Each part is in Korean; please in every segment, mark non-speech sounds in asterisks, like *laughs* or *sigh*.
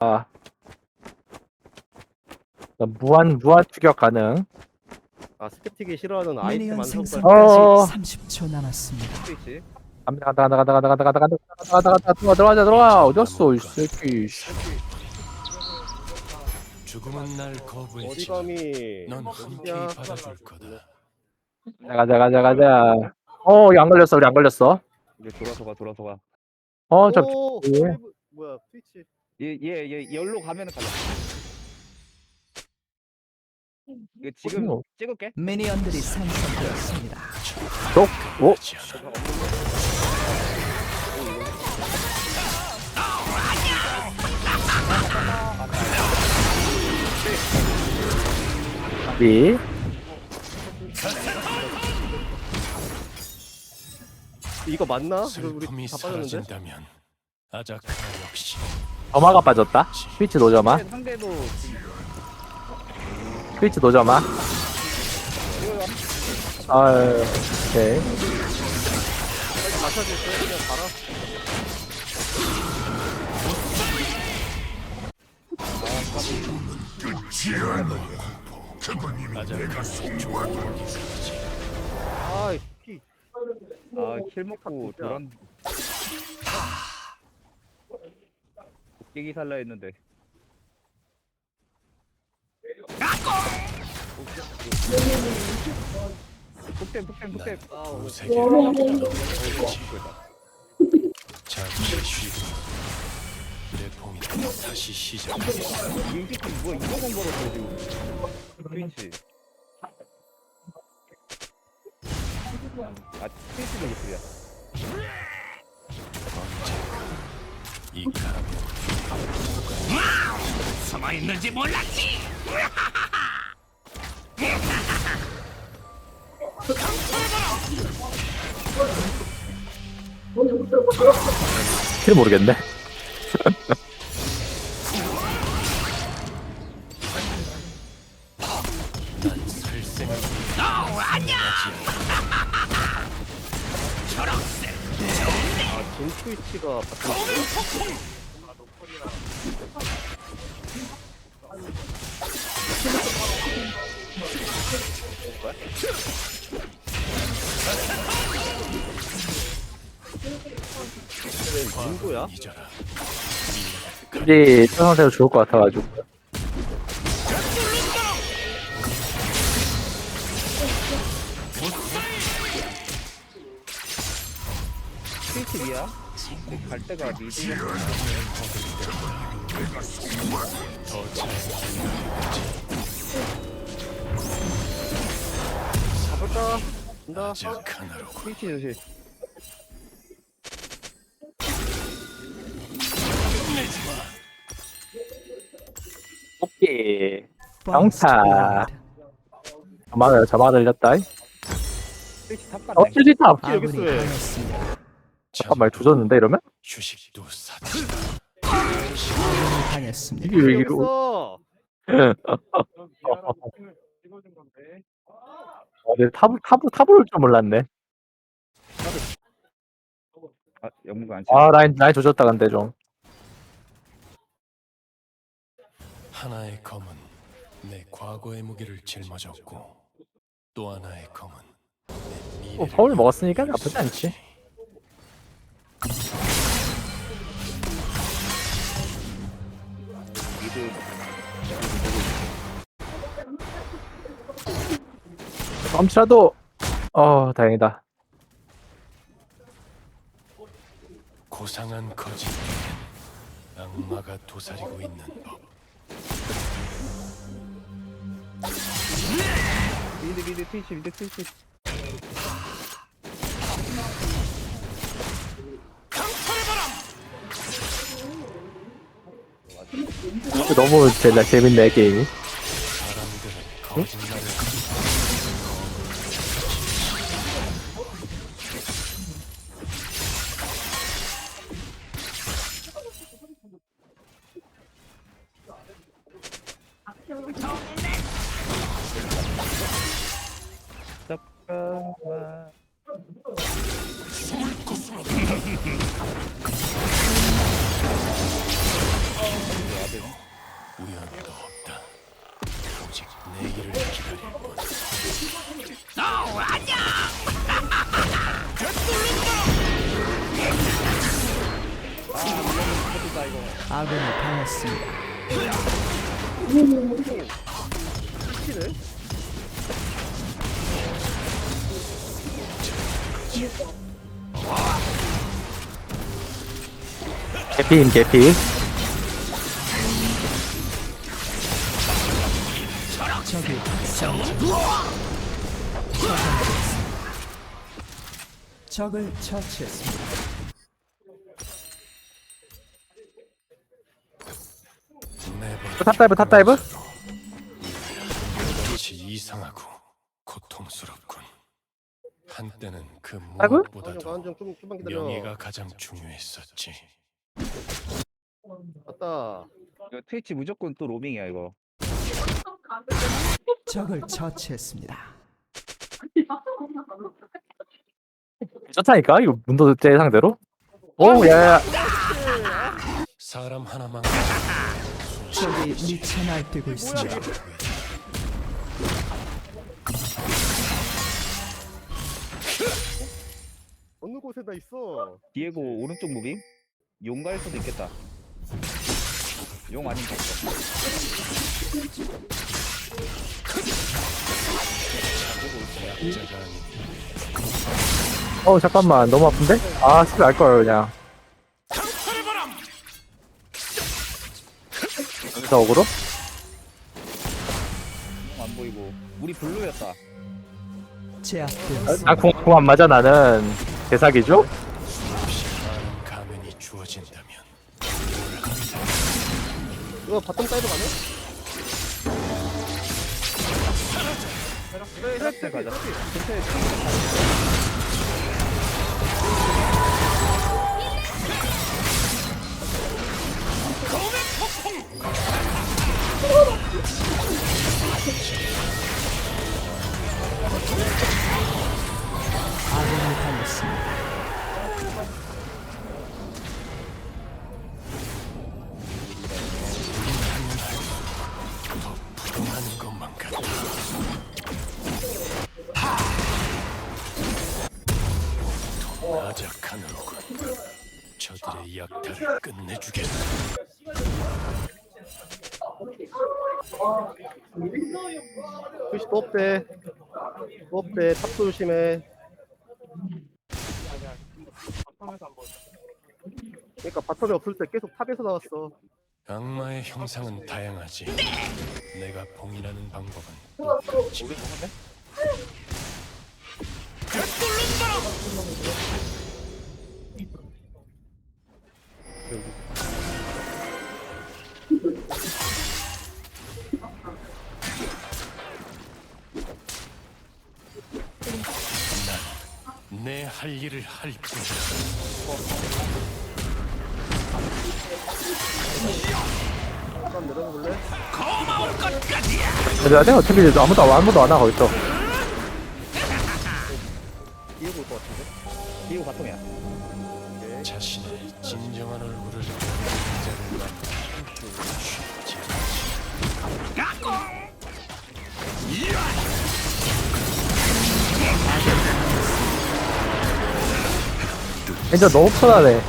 나 무한 무한 추격 가능. 아 스케틱이 싫어하는 아이템 미니언 안 생성까지 어. 30초 남았습니다. 스위치 간다 간다 간다 간다 간다 간다 간다 간다 간다 간다 들어와 들어가자 들어와 어디였어 이 새끼. 씨. 죽음은 날 어디 거부했지. 감히 넌 흔쾌히? 받아줄 거다. 가자 가자 가자. 어, 우리 안 걸렸어 우리 안 걸렸어. 이제 돌아서 가 돌아서 가 어, 저 오, 예. 뭐야 스위치 얘얘얘 열로 가면은 가자. 이거 지금 어, 찍을게. 미니언들이. 오, 하지 않아. 미. 이거 맞나? 이거 우리 슬픔이 다 빠졌는데? 사라진다면 아자카 역시 점화가 빠졌다. 스위치 노점화. 상대도 스위치 노점화. 아유, 오케이. 맞춰줄 그냥 아이 피 아킬 먹고 진짜. 돌았. 깨기 살라 했는데. 아, 두 세계를 잠시 쉬고 내 봉이 다시 시작하겠어. 이 새끼 뭐 이거만 걸었어 지금. 스위치. 아 스위치는 기술이야. 이 가구 숨어 있는지 몰랐지. 잘 모르겠네. *laughs* 스위치가 왜 민구야? 굳이 초상태로 좋을 것 같아가지고 갈 때가 미디어 잡을까? 간다 피치 조심 오케이. 경차. 잡아들, 잡아들렸다. 피치 탑 간다 어, 슈지탑. 여기 있어. 잠깐만 조졌는데 이러면? 휴식도 사치다. 당했습니다. 이게 왜 이게 여기 있어 어, 내 탑, 탑, 탑을 올 줄 몰랐네. 아 영무가 안 치. 아, 라인, 라인 조졌다, 근데 좀. 하나의 검은 내 과거의 무게를 짊어졌고 또 하나의 검은 내 미래를 뭐, 파울 먹었으니까 나쁘지 않지. 깜치라도, 어, 다행이다. 고상한 거짓말엔 악마가 도사리고 있는 법. 미드 미드 스위치 미드 스위치. 너무 재, 재밌네, 게임 돼요. 우연도 없다. 오직 내기를 기다릴 뿐. 너 안녕. 다 아군이 당했습니다. 개피임 개피 적이 처치. 적을 처치했습니다. 탑다이브 탑다이브 같이 이상하고 고통스럽군. 한때는 그 아이고? 무엇보다도 좀만 기다려 명예가 가장 중요했었지. 왔다 이거 트위치 무조건 또 로밍이야 이거. 적을 처치했습니다. 좋다니까 이거 문도 제 상대로 오 야야 사람 하나만 적이 미쳐 날뛰고 있습니다. 어느 곳에다 있어 디에고 오른쪽 무빙? 용갈 수도 있겠다. 용 아닌 것 같아. 어 잠깐만 너무 아픈데 아 스킬 알걸 그냥 여기서 어그로 용안 보이고. 우리 블루였다. 제압되었습니다. 아궁안 맞아 나는 대사기죠 가면이 주어진다면 이거 바텀 사이드 가네? 트랙 가자. 근처에 아군이 당했습니다. 글씨 또 없대 또 없대 탑도 조심해 그러니까 바텀이 없을 때 계속 탑에서 나왔어 악마의 형상은 다양하지. 내가 봉인하는 방법은 또 있지. 할. 한번 내려가 볼래? 해줘야 돼 어차피 아무도 아무도 안와 거기서 진짜 너무 편하네.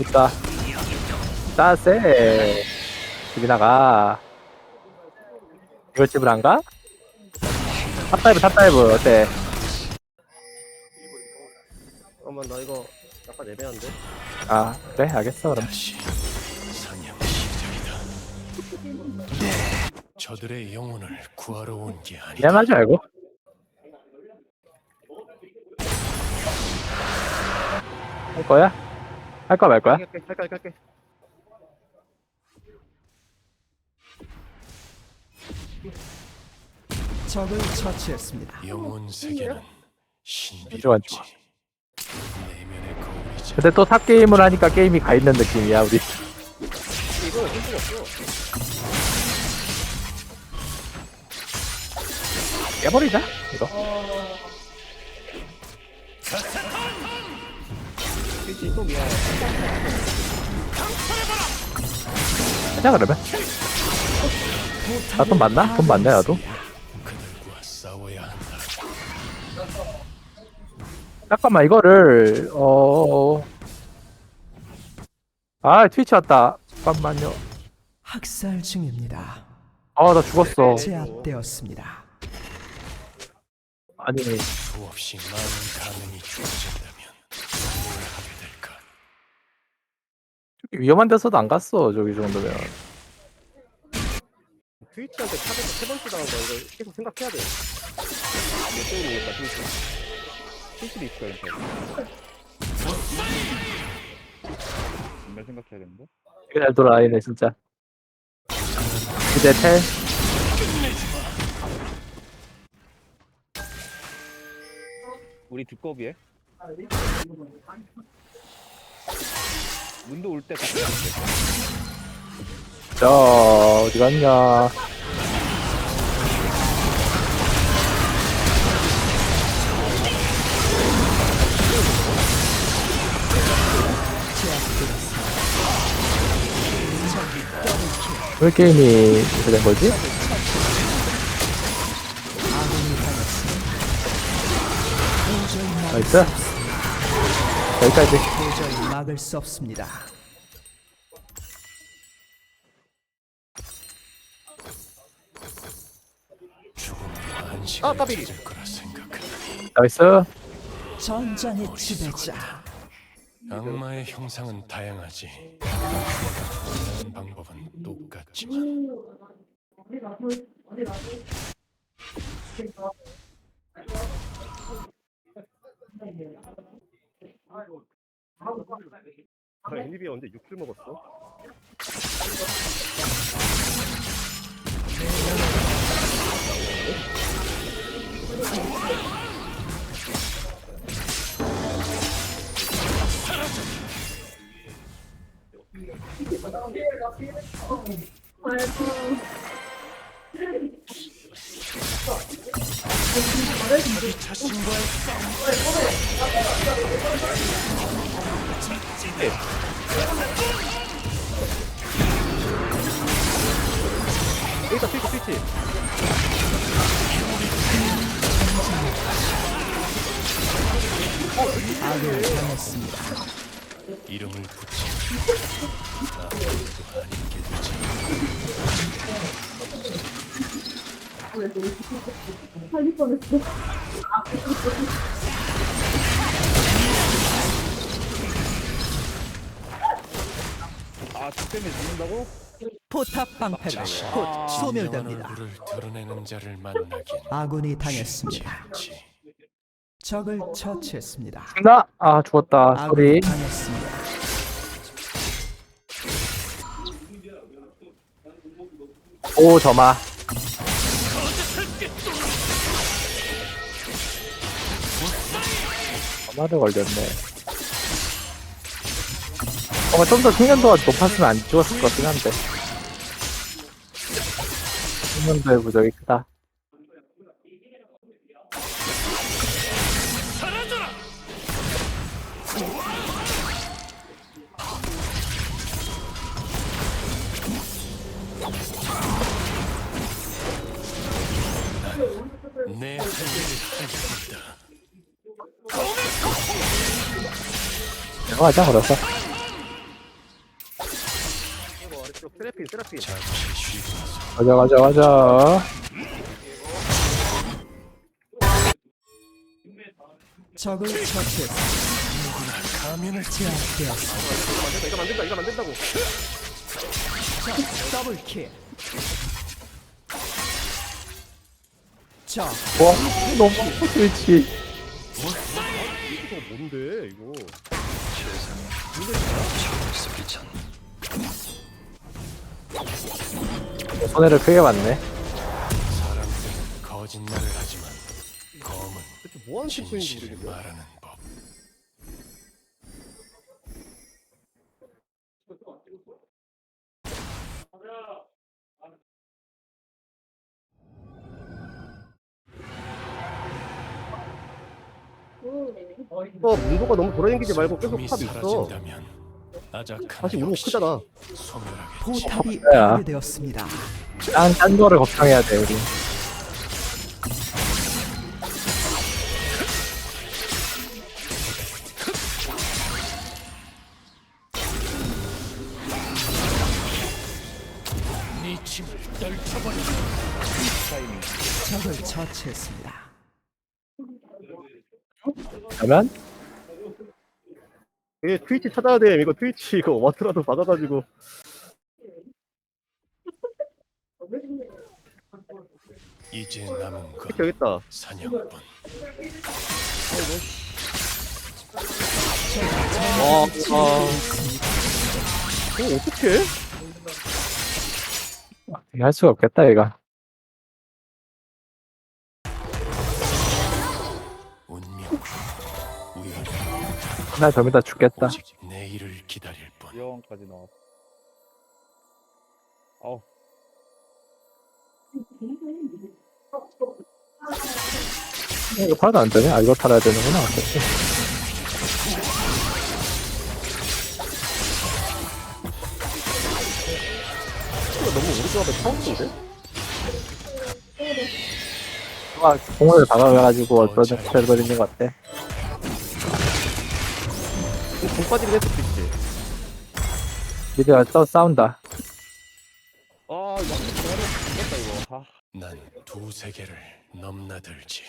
있다 짜세 집이 나가 이걸 집을 안 가? 탑다이브 탑다이브 어때? 잠깐만 나 이거 약간 애매한데? 아 그래 알겠어 그럼 시작이다. 저들의 영혼을 구하러 온 게 아니다. 미안하지 말고 할 거야? 할 거야 말 거야? 할게 할게 할게 할게 적을 처치했습니다. 영혼 세계는 좋아, 신비롭지. 좋아. 내면의 거울이자 근데 또 탑게임을 하니까 게임이 가 있는 느낌이야 우리 이거 어쩔 수가 없어 깨버리자 이거 트위치 또 미안해. 하자 그러면 아, 돈 많나? 돈 많네, 나도. 잠깐만 이거를 어. 아 트위치 왔다. 잠깐만요. 학살 중입니다. 아 나 죽었어. 제압되었습니다. 아니 수없이 많은 가능이 주어진다면 위험한 데서도 안 갔어 저기 정도면. 트위치한테 탑에서 세 번째 당한 거 이거 계속 생각해야 돼. 몇 대우니까 트위치. 실수도 있어요 이제 정말 생각해야겠는데 되게 잘 돌아다니네 진짜. 이제 텔. 우리 두꺼비에 문도 올때 같이 가면 자 어디 갔냐. 왜 게임이 이렇게 된 거지? 나이스. 여기까지. 도저히 막을 수 없습니다. 아, 까비. 나이스. 전장의 지배자. 악마의 형상은 다양하지. 하는 방법은 똑같지만 아, 애니비가 언제 육줄 먹었어? 때문에 죽는다고? 포탑 방패가 곧 진정한 소멸됩니다. 얼굴을 드러내는 자를 만나긴 아군이 당했습니다. 않지. 적을 처치했습니다. 나? 아 죽었다. 아군이 소리. 당했습니다. 오 점아. 점아를 걸렸네. 어, 좀더 숙련도가 높았으면 안 죽었을 것 같긴 한데. 숙련도의 부적이 크다. 내 하겠다. 이거 하자, 그래서. 가자, 가자, 가자. 적을 처치했습니다. 가면을 제압되었습니다. 이거 만든다 이거 만든다 이거 만든다고. 적 더블 킬. 적 와, 너무 스위치. 이거 뭔데 이거? 손해를 크게 봤네. 사람들은 거짓말을 하지만 검은 대체 뭐 하는 팀인지 진실을 모르겠네. 말하는 법. 어 문도가 너무 돌아다니지 말고 계속 탑 있어. 사라진다면 사실 우리 크잖아. 포탑이 야. 파괴되었습니다. 딴, 딴 거를 걱정해야 돼, 우리. 네. 적을 처치했습니다. 그러면, 이게 트위치 찾아야 돼. 이거 트위치 이거 와트라도 받아가지고. 이제 남은 건 트위치 여기 있다. 사냥꾼 아, 아. 이거 어떡해? 어떻게 할 수가 없겠다, 얘가. 나 좀 이따 죽겠다. 오직 내일을 기다릴 뿐 여왕까지 나왔어. 아우. 이거 팔아도 안 되네? 아, 이걸 팔아야 되는구나. 어차피. 이거 너무 우리 조합에 처음인데? 누가 공을 박아가지고 스펠을 있는 것 같아. 공 빠지긴 했어 트위치. 미드가 또 싸운다. 아, 이거 죽겠다 이거. 아. 난 두 세계를 넘나들지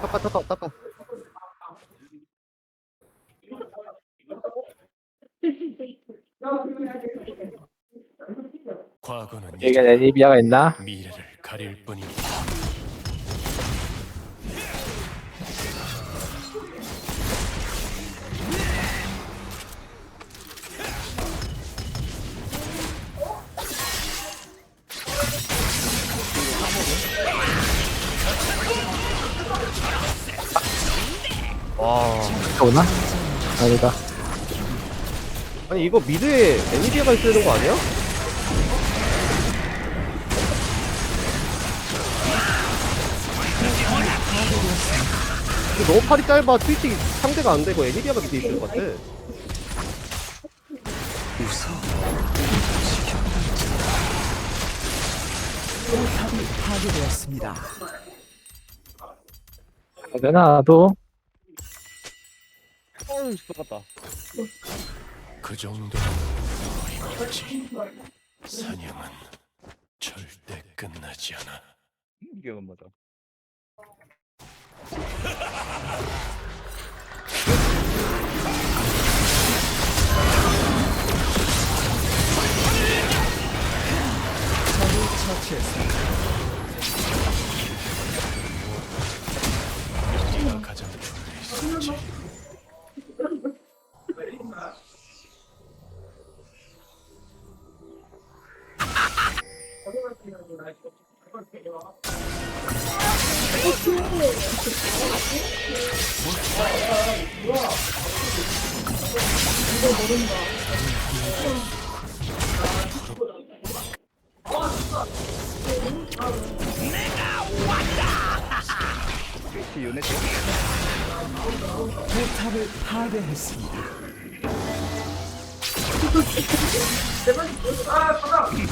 닦아 닦아 닦아. 과거는 이제 있나? 미래를 가릴 뿐이니 와. 오나? 아니다. 아니 이거 미드에 애니비아가 있어야 되는 거 아니야? 이거 너무 팔이 짧아 트위치 상대가 안 되고 애니비아가 밑에 있을 것 같아 파괴되었습니다. 나도? 어우, 똑같다. 그 정도는 어림없지 사냥은 절대 끝나지 않아 이게 안 맞아. 적을 처치했습니다. 네가 가장 있었지 트위치 유네트. 포탑을 파괴했습니다.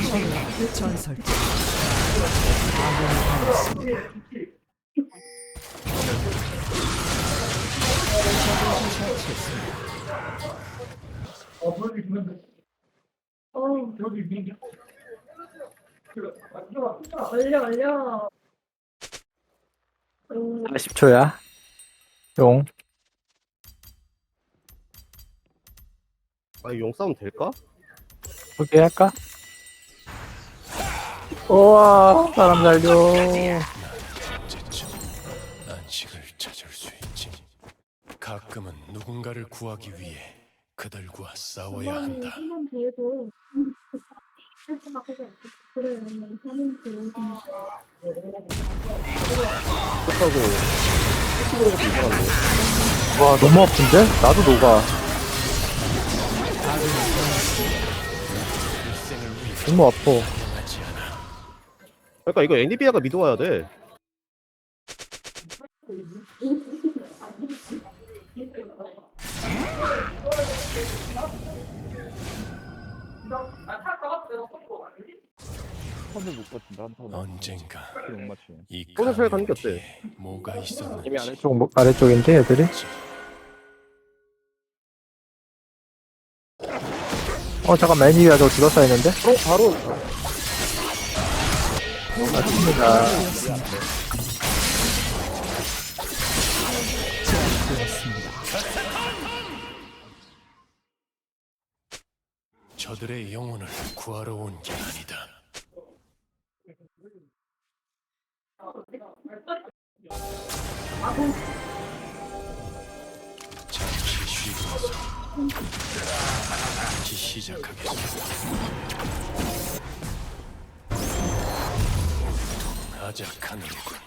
적을 처치했습니다. 올려 올려. 음, 40초야. 용. 아니 용 싸움 될까? 포기할까? 우와, 사람 살려. 언제쯤 안식을 찾을 수 있지 가끔은 누군가를 구하기 위해 그들과 싸워야 한다 한번 이상한데 와, 너무 아픈데? 나도 녹아. 너무 아파. 그러니까 이거 애니비아가 미드 와야 돼. 선을 못 버틴다 한 턴. 언젠가 못 맞추네. 이 오늘 저희 가는 게 까마귀에 뭐가 있었는지. 이미 아래쪽 뭐- 아래쪽인데 애들이? 어 잠깐 매니가 저 죽었어 했는데? 바로 바로 맞습니다. 저들의 영혼을 구하러 온 게 아니다. 잠시 쉬면서 다시 시작하겠습니다. 온통 아작하는군.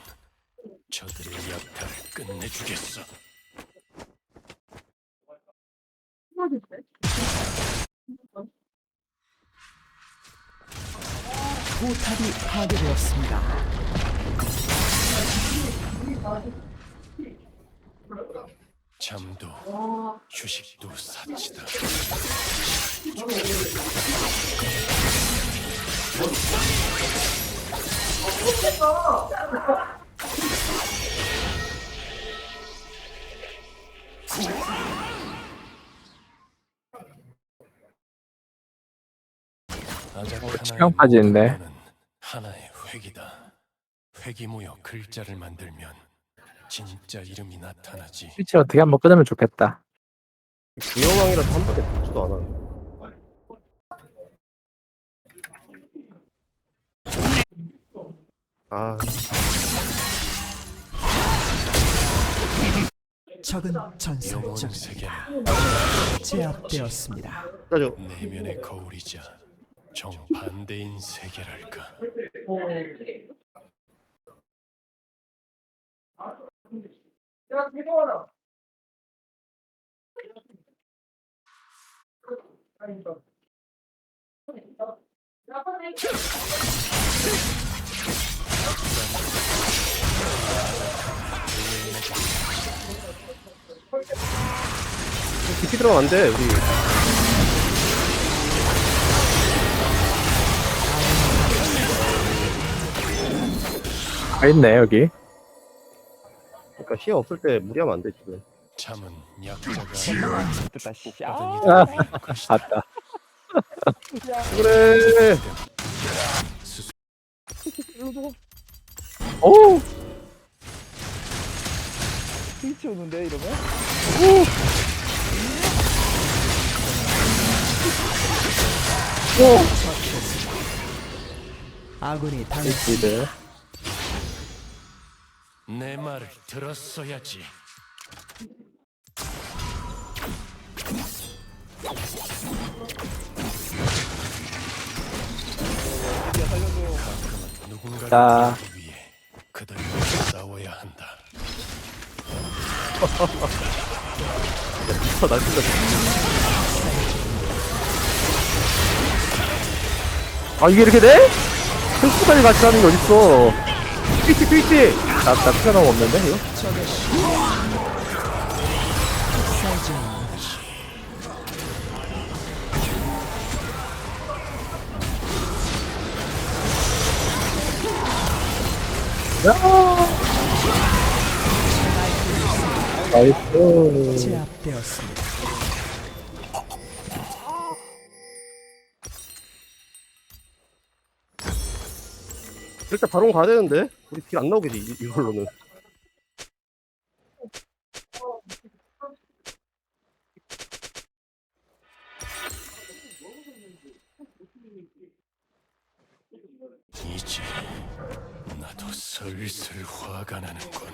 저들의 약탈을 끝내주겠어. 포탑이 파괴되었습니다. 잠도 휴식도 사치다. 치명 빠지는데. 하나의 획이다. 획이 모여 글자를 만들면 진짜 이름이 나타나지. 스위치 어떻게 한번 끊으면 좋겠다 기어왕이라서 한 번에 붙지도 않아. 아, 적은 영혼 전설적 세계는 제압되었습니다. 짜죠. 내면의 거울이자 정반대인 세계랄까. 깊이 들어가면 안 돼, 우리. 다 있네 여기 그러니까 시야 없을 때 무리하면 안 돼, 지금. 잠은 약자가 됐다. 씨. 받은 아, 것이다. 봤다 그래. 스스- *laughs* 오 스위치 오는데 이러면? 아군이 당 스위치들 내 말을 들었어야지. 자. 그들과 싸워야 한다. 아, 나 진짜. 아 이게 이렇게 돼? 헬스까지 같이 하는 게 어딨어 트위치, 트위치! 나, 나 너무 없는데 이거? 나이스 제압되었습니다. 일단 바로 가야 되는데? 우리 길 안 나오겠지, 이- 이걸로는. 슬슬 화가 나는군.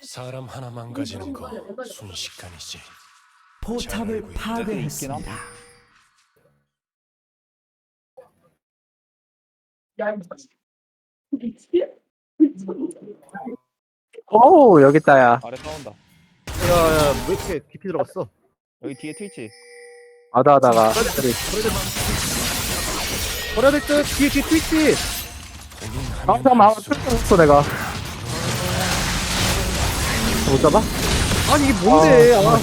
사람 하나 망가지는 거 순식간이지. 포탑을 파괴했습니다. 오 여기 있다야 아래 싸운다. 야, 야, 왜 이렇게 깊이 들어갔어? 여기 뒤에 트위치. 하다 하다가 버려야 될 듯! 뒤에, 뒤에 트위치! 아 잠깐만 할수록 풀렸어 내가 못 잡아? 아니 이게 뭔데? 아,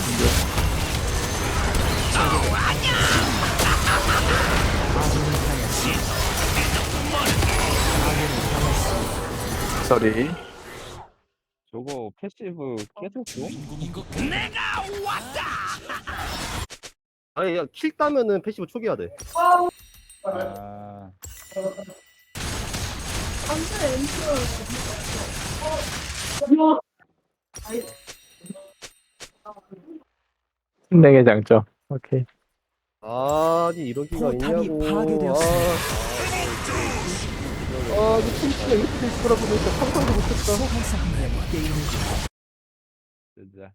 소리. 저거 패시브 깨졌어? 아니 야 킬 따면은 패시브 초기화 돼. 아. 신냉의 장점. 오케이. 아니 이런 기가 포탑이 있냐고. 파괴되었습니다. 아, 아, 이 팀치가 이렇게 될 거라고 진짜 상상도 못했다. 진짜